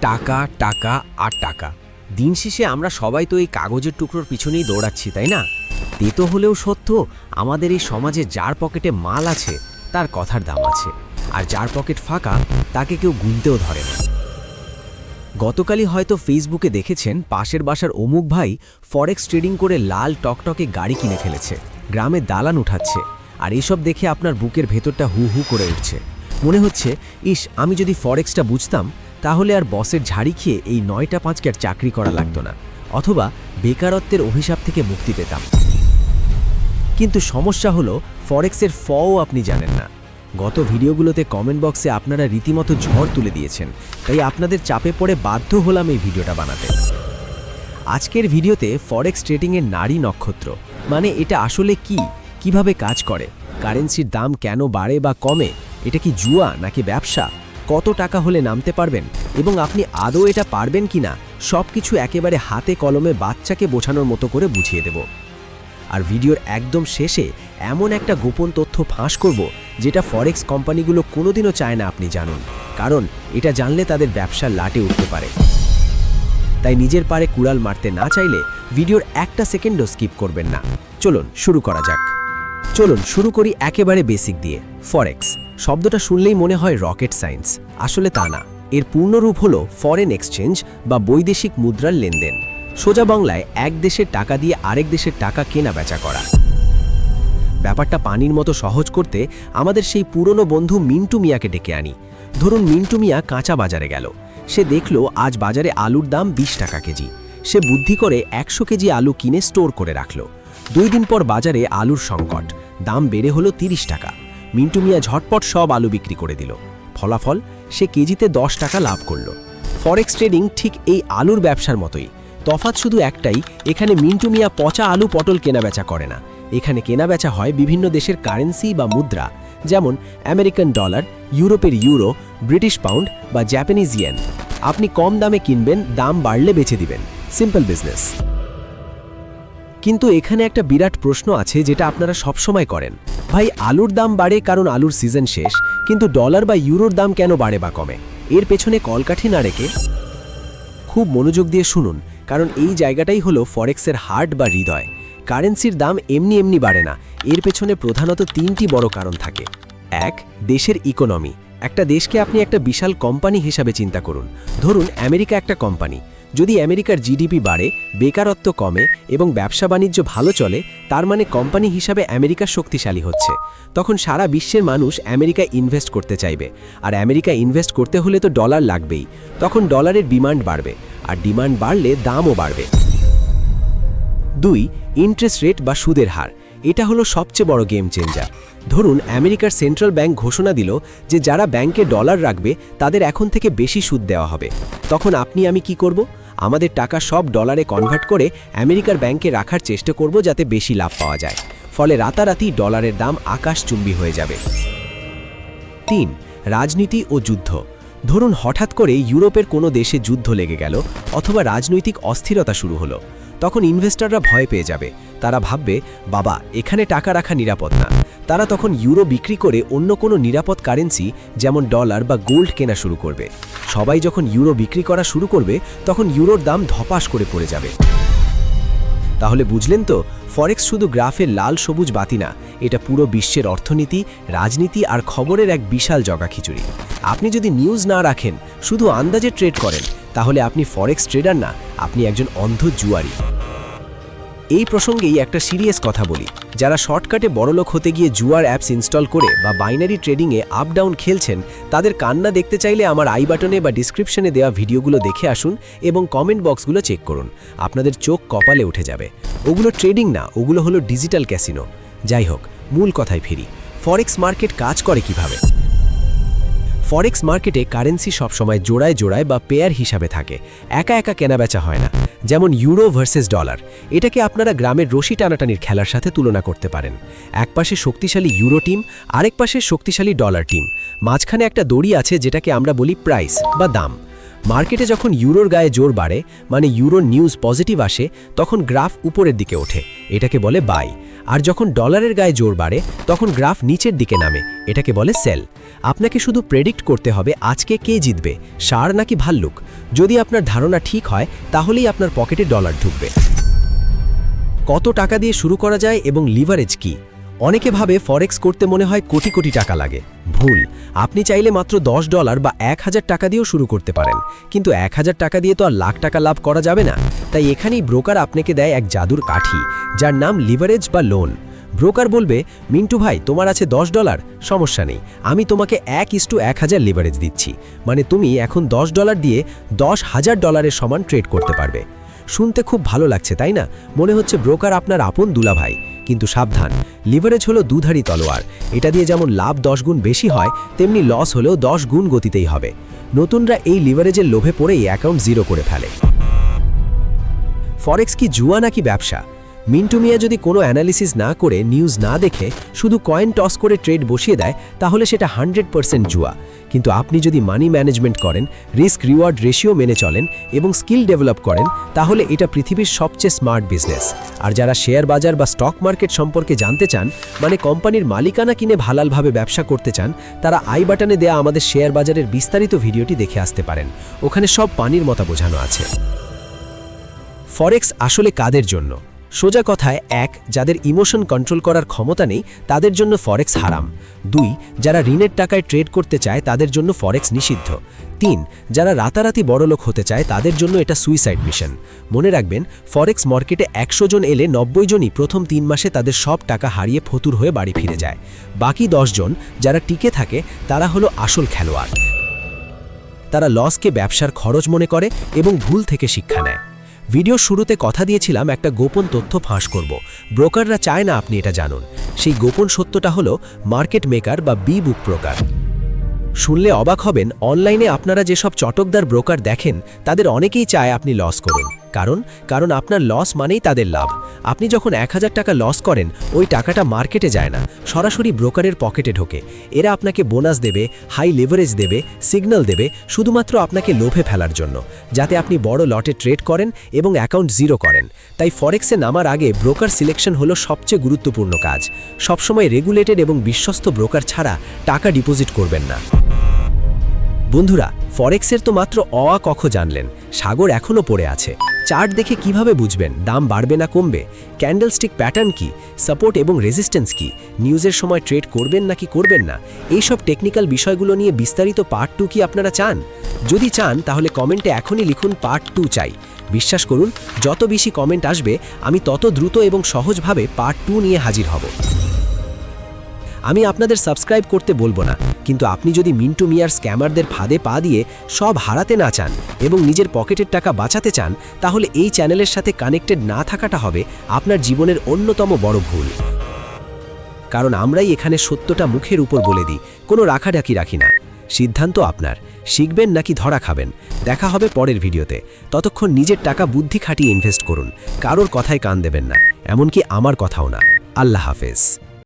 টাকা টাকা আর টাকা। দিন শেষে আমরা সবাই তো এই কাগজের টুকরোর পিছনেই দৌড়াচ্ছি, তাই না? তেতো হলেও সত্য, আমাদের এই সমাজে যার পকেটে মাল আছে, তার কথার দাম আছে। আর যার পকেট ফাঁকা, তাকে কেউ গুনতেও ধরে না। গতকালই হয়তো ফেসবুকে দেখেছেন, পাশের বাসার অমুক ভাই ফরেক্স ট্রেডিং করে লাল টকটকে গাড়ি কিনে ফেলেছে, গ্রামে দালান উঠাচ্ছে, আর এসব দেখে আপনার বুকের ভেতরটা হু হু করে উঠছে। মনে হচ্ছে, ইস, আমি যদি ফরেক্সটা বুঝতাম তাহলে আর বসের ঝাড়ি খেয়ে এই নয়টা পাঁচকে আর চাকরি করা লাগতো না, অথবা বেকারত্বের অভিশাপ থেকে মুক্তি পেতাম। কিন্তু সমস্যা হলো, ফরেক্সের ফও আপনি জানেন না। গত ভিডিওগুলোতে কমেন্ট বক্সে আপনারা রীতিমতো ঝড় তুলে দিয়েছেন, তাই আপনাদের চাপে পড়ে বাধ্য হলাম এই ভিডিওটা বানাতে। আজকের ভিডিওতে ফরেক্স ট্রেডিংয়ের নারী নক্ষত্র মানে এটা আসলে কি? কীভাবে কাজ করে? কারেন্সির দাম কেন বাড়ে বা কমে? এটা কি জুয়া নাকি ব্যবসা? কত টাকা হলে নামতে পারবেন এবং আপনি আদৌ এটা পারবেন কিনা সব কিছু একেবারে হাতে কলমে বাচ্চাকে বোঝানোর মতো করে বুঝিয়ে দেব। আর ভিডিওর একদম শেষে এমন একটা গোপন তথ্য ফাঁস করব যেটা ফরেক্স কোম্পানিগুলো কোনোদিনও চায় না আপনি জানুন, কারণ এটা জানলে তাদের ব্যবসার লাটে উঠতে পারে। তাই নিজের পারে কুড়াল মারতে না চাইলে ভিডিওর একটা সেকেন্ডও স্কিপ করবেন না। চলুন শুরু করা যাক। চলুন শুরু করি একেবারে বেসিক দিয়ে ফরেক্স শব্দটা শুনলেই মনে হয় রকেট সায়েন্স। আসলে তা না। এর পূর্ণরূপ হল ফরেন এক্সচেঞ্জ বা বৈদেশিক মুদ্রার লেনদেন। সোজা বাংলায় এক দেশের টাকা দিয়ে আরেক দেশের টাকা কেনা বেচা করা। ব্যাপারটা পানির মতো সহজ করতে আমাদের সেই পুরনো বন্ধু মিন্টু মিয়াকে ডেকে আনি। ধরুন মিন্টু মিয়া কাঁচা বাজারে গেল। সে দেখল আজ বাজারে আলুর দাম ২০ টাকা কেজি। সে বুদ্ধি করে একশো কেজি আলু কিনে স্টোর করে রাখল। দুই দিন পর বাজারে আলুর সংকট। দাম বেড়ে হলো ৩০ টাকা। মিন্টু মিয়া ঝটপট সব আলু বিক্রি করে দিল। ফলাফল, সে কেজিতে দশ টাকা লাভ করল। ফরেক্স ট্রেডিং ঠিক এই আলুর ব্যবসার মতোই। তফাৎ শুধু একটাই, এখানে মিন্টু মিয়া পচা আলু পটল কেনাবেচা করে না। এখানে কেনাবেচা হয় বিভিন্ন দেশের কারেন্সি বা মুদ্রা, যেমন আমেরিকান ডলার, ইউরোপের ইউরো, ব্রিটিশ পাউন্ড বা জাপানিজ ইয়েন আপনি কম দামে কিনবেন, দাম বাড়লে বেছে দিবেন। সিম্পল বিজনেস কিন্তু এখানে একটা বিরাট প্রশ্ন আছে যেটা আপনারা সবসময় করেন। ভাই, আলুর দাম বাড়ে কারণ আলুর সিজন শেষ, কিন্তু ডলার বা ইউরোর দাম কেন বাড়ে বা কমে? এর পেছনে কলকাঠি না রেখে খুব মনোযোগ দিয়ে শুনুন, কারণ এই জায়গাটাই হলো ফরেক্সের হার্ট বা হৃদয়। কারেন্সির দাম এমনি এমনি বাড়ে না, এর পেছনে প্রধানত তিনটি বড় কারণ থাকে। এক, দেশের ইকোনমি একটা দেশকে আপনি একটা বিশাল কোম্পানি হিসাবে চিন্তা করুন। ধরুন, আমেরিকা একটা কোম্পানি যদি আমেরিকার জিডিপি বাড়ে, বেকারত্ব কমে এবং ব্যবসা বাণিজ্য ভালো চলে, তার মানে কোম্পানি হিসাবে আমেরিকা শক্তিশালী হচ্ছে। তখন সারা বিশ্বের মানুষ আমেরিকায় ইনভেস্ট করতে চাইবে। আর আমেরিকা ইনভেস্ট করতে হলে তো ডলার লাগবেই। তখন ডলারের ডিমান্ড বাড়বে, আর ডিমান্ড বাড়লে দামও বাড়বে। দুই, ইন্টারেস্ট রেট বা সুদের হার। এটা হলো সবচেয়ে বড় গেম চেঞ্জার। ধরুন, আমেরিকার সেন্ট্রাল ব্যাংক ঘোষণা দিল যে যারা ব্যাংকে ডলার রাখবে, তাদের এখন থেকে বেশি সুদ দেওয়া হবে। তখন আপনি আমি কি করব? আমাদের টাকা সব ডলারে কনভার্ট করে আমেরিকার ব্যাংকে রাখার চেষ্টা করব যাতে বেশি লাভ পাওয়া যায়। ফলে রাতারাতি ডলারের দাম আকাশ চুম্বি হয়ে যাবে। তিন, রাজনীতি ও যুদ্ধ। ধরুন হঠাৎ করে ইউরোপের কোনো দেশে যুদ্ধ লেগে গেল অথবা রাজনৈতিক অস্থিরতা শুরু হলো। তখন ইনভেস্টররা ভয় পেয়ে যাবে। তারা ভাববে, বাবা, এখানে টাকা রাখা নিরাপদ না। তারা তখন ইউরো বিক্রি করে অন্য কোনো নিরাপদ কারেন্সি, যেমন ডলার বা গোল্ড কেনা শুরু করবে। সবাই যখন ইউরো বিক্রি করা শুরু করবে, তখন ইউরোর দাম ধপাস করে পড়ে যাবে। তাহলে বুঝলেন তো, ফরেক্স শুধু গ্রাফের লাল সবুজ বাতি না, এটা পুরো বিশ্বের অর্থনীতি, রাজনীতি আর খবরের এক বিশাল জগা খিচুড়ি। আপনি যদি নিউজ না রাখেন, শুধু আন্দাজে ট্রেড করেন, তাহলে আপনি ফরেক্স ট্রেডার না, আপনি একজন অন্ধ জুয়ারি। এই প্রসঙ্গেই একটা সিরিয়াস কথা বলি। যারা শর্টকাটে বড়লোক হতে গিয়ে জুয়ার অ্যাপস ইনস্টল করে বা বাইনারি ট্রেডিংয়ে আপ ডাউন খেলছেন, তাদের কান্না দেখতে চাইলে আমার আই বাটনে বা ডিসক্রিপশনে দেওয়া ভিডিওগুলো দেখে আসুন এবং কমেন্ট বক্সগুলো চেক করুন। আপনাদের চোখ কপালে উঠে যাবে। ওগুলো ট্রেডিং না, ওগুলো হলো ডিজিটাল ক্যাসিনো যাই হোক, মূল কথায় ফিরি। ফরেক্স মার্কেট কাজ করে কীভাবে? ফরেক্স মার্কেটে কারেন্সি সবসময় জোড়ায় জোড়ায় বা পেয়ার হিসাবে থাকে। একা একা কেনাবেচা হয় না। যেমন ইউরো ভার্সেস ডলার। এটাকে আপনারা গ্রামের রশি টানাটানির খেলার সাথে তুলনা করতে পারেন। এক পাশে শক্তিশালী ইউরো টিম, আরেক পাশে শক্তিশালী ডলার টিম। মাঝখানে একটা দড়ি আছে যেটাকে আমরা বলি প্রাইস বা দাম। মার্কেটে যখন ইউরোর গায়ে জোর বাড়ে মানে ইউরোর নিউজ পজিটিভ আসে, তখন গ্রাফ উপরের দিকে ওঠে। এটাকে বলে বাই। আর যখন ডলারের গায়ে জোর বাড়ে, তখন গ্রাফ নিচের দিকে নামে। এটাকে বলে সেল। আপনাকে শুধু প্রেডিক্ট করতে হবে আজকে কে জিতবে সার নাকি ভাল্লুক। যদি আপনার ধারণা ঠিক হয়, তাহলেই আপনার পকেটে ডলার ঢুকবে। কত টাকা দিয়ে শুরু করা যায় এবং লিভারেজ কি? অনেকে ভাবে ফরেক্স করতে মনে হয় কোটি কোটি টাকা লাগে। ভুল। আপনি চাইলে মাত্র দশ ডলার বা এক হাজার টাকা দিয়েও শুরু করতে পারেন। কিন্তু এক হাজার টাকা দিয়ে তো আর লাখ টাকা লাভ করা যাবে না। তাই এখানেই ব্রোকার আপনাকে দেয় এক জাদুর কাঠি, যার নাম লিভারেজ বা লোন ব্রোকার বলবে, মিন্টু ভাই, তোমার আছে দশ ডলার সমস্যা নেই। আমি তোমাকে এক ইস্টু এক হাজার লিভারেজ দিচ্ছি। মানে তুমি এখন দশ ডলার দিয়ে দশ হাজার ডলারের সমান ট্রেড করতে পারবে। শুনতে খুব ভালো লাগছে, তাই না? মনে হচ্ছে ব্রোকার আপনার আপন দুলাভাই। কিন্তু সাবধান। লিভারেজ হলো দুধারী তলোয়ার। এটা দিয়ে যেমন লাভ দশ গুণ বেশি হয়, তেমনি লস হলেও দশ গুণ গতিতেই হবে। নতুনরা এই লিভারেজের লোভে পড়েই অ্যাকাউন্ট জিরো করে ফেলে। ফরেক্স কি জুয়া নাকি ব্যবসা? মিন্টু মিয়া যদি কোনো অ্যানালিসিস না করে নিউজ না দেখে শুধু কয়েন টস করে ট্রেড বসিয়ে দেয়, তাহলে সেটা হান্ড্রেড পারসেন্ট জুয়া। কিন্তু আপনি যদি মানি ম্যানেজমেন্ট করেন রিস্ক রিওয়ার্ড রেশিও মেনে চলেন এবং স্কিল ডেভেলপ করেন, তাহলে এটা পৃথিবীর সবচেয়ে স্মার্ট বিজনেস আর যারা শেয়ার বাজার বা স্টক মার্কেট সম্পর্কে জানতে চান মানে কোম্পানির মালিকানা কিনে ভালালভাবে ব্যবসা করতে চান, তারা আই বাটনে দেয়া আমাদের শেয়ার বাজারের বিস্তারিত ভিডিওটি দেখে আসতে পারেন। ওখানে সব পানির মতো বোঝানো আছে। ফরেক্স আসলে কাদের জন্য? সোজা কথায় এক, যাদের ইমোশন কন্ট্রোল করার ক্ষমতা নেই, তাদের জন্য ফরেক্স হারাম। দুই, যারা ঋণের টাকায় ট্রেড করতে চায়, তাদের জন্য ফরেক্স নিষিদ্ধ। তিন, যারা রাতারাতি বড়লোক হতে চায়, তাদের জন্য এটা সুইসাইড মিশন। মনে রাখবেন, ফরেক্স মার্কেটে একশো জন এলে নব্বই জনই প্রথম তিন মাসে তাদের সব টাকা হারিয়ে ফতুর হয়ে বাড়ি ফিরে যায়। বাকি জন, যারা টিকে থাকে, তারা হলো আসল খেলোয়াড়। তারা লসকে ব্যবসার খরচ মনে করে এবং ভুল থেকে শিক্ষা নেয়। ভিডিও শুরুতে কথা দিয়েছিলাম একটা গোপন তথ্য ফাঁস করব। ব্রোকাররা চায় না আপনি এটা জানুন। সেই গোপন সত্যটা হলো মার্কেট মেকার বা বি বুক ব্রোকার। শুনলে অবাক হবেন, অনলাইনে আপনারা যেসব চটকদার ব্রোকার দেখেন, তাদের অনেকেই চায় আপনি লস করুন। কারণ কারণ আপনার লস মানেই তাদের লাভ। আপনি যখন এক হাজার টাকা লস করেন, ওই টাকাটা মার্কেটে যায় না, সরাসরি ব্রোকারের পকেটে ঢোকে। এরা আপনাকে বোনাস দেবে হাই লেভারেজ দেবে সিগন্যাল দেবে, শুধুমাত্র আপনাকে লোভে ফেলার জন্য, যাতে আপনি বড় লটে ট্রেড করেন এবং অ্যাকাউন্ট জিরো করেন। তাই ফরেক্সে নামার আগে ব্রোকার সিলেকশন হলো সবচেয়ে গুরুত্বপূর্ণ কাজ। সবসময় রেগুলেটেড এবং বিশ্বস্ত ব্রোকার ছাড়া টাকা ডিপোজিট করবেন না। বন্ধুরা ফরেক্সের তো মাত্র অয়া কখ জানলেন, সাগর এখনও পড়ে আছে। চার্ট দেখে কীভাবে বুঝবেন দাম বাড়বে না কমবে? ক্যান্ডেলস্টিক প্যাটার্ন কি? সাপোর্ট এবং রেজিস্ট্যান্স কি? নিউজের সময় ট্রেড করবেন নাকি করবেন না? এইসব টেকনিক্যাল বিষয়গুলো নিয়ে বিস্তারিত পার্ট টু কি আপনারা চান? যদি চান, তাহলে কমেন্টে এখনই লিখুন পার্ট টু চাই। বিশ্বাস করুন, যত বেশি কমেন্ট আসবে, আমি তত দ্রুত এবং সহজভাবে পার্ট টু নিয়ে হাজির হব। আমি আপনাদের সাবস্ক্রাইব করতে বলব না। কিন্তু আপনি যদি মিন্টু মিয়ার স্ক্যামারদের ফাঁদে পা দিয়ে সব হারাতে না চান এবং নিজের পকেটের টাকা বাঁচাতে চান, তাহলে এই চ্যানেলের সাথে কানেক্টেড না থাকাটা হবে আপনার জীবনের অন্যতম বড় ভুল। কারণ আমরাই এখানে সত্যটা মুখের উপর বলে দিই, কোনো রাখাঢাকি রাখি না। সিদ্ধান্ত আপনার। শিখবেন নাকি ধরা খাবেন? দেখা হবে পরের ভিডিওতে। ততক্ষণ নিজের টাকা বুদ্ধি খাটিয়ে ইনভেস্ট করুন। কারোর কথায় কান দেবেন না। এমনকি আমার কথাও না। আল্লাহ হাফেজ।